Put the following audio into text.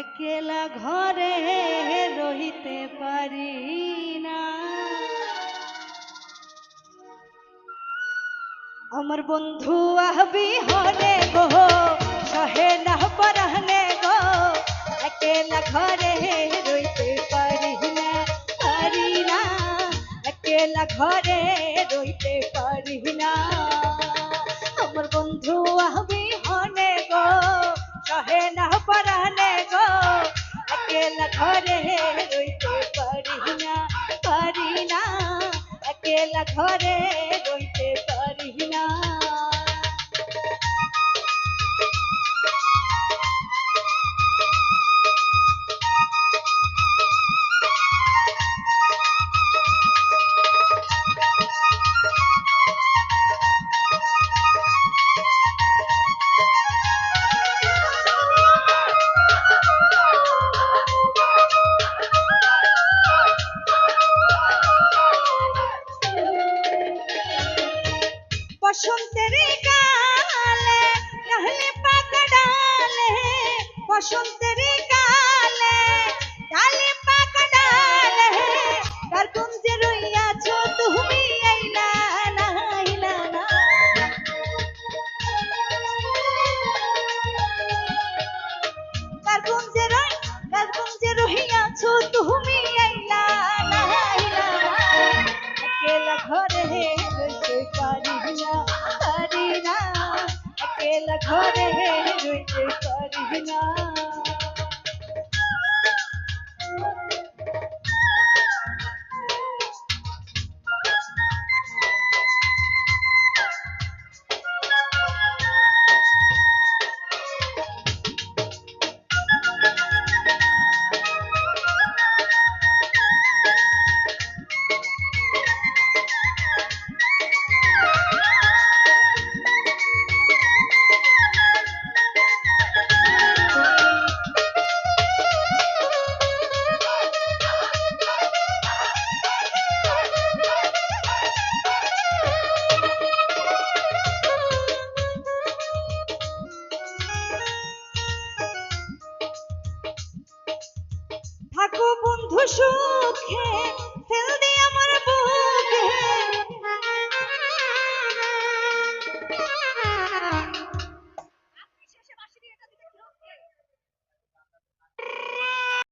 একেলা ঘরে রহিতে পারি না। আমার বন্ধু আহবি হরে গো, সহে না পরহনে গো, একেলা ঘরে রইতে পারি না পারি না। একেলা ঘরে রইতে পারি ঘরে রইতে পারি না পারি না একলা ঘরে। বসন্তের কালে নহলে পাক ডালে বসন্তের কালে ডালে পাক ডালে কার কুঞ্জে রইয়াছো তুমি আইলা না আইলা না কার কুঞ্জে রই কার কুঞ্জে রইয়াছো তুমি আইলা না আইলা না একেলা ঘরে একেলা ঘরে রইতে পারি না সুখে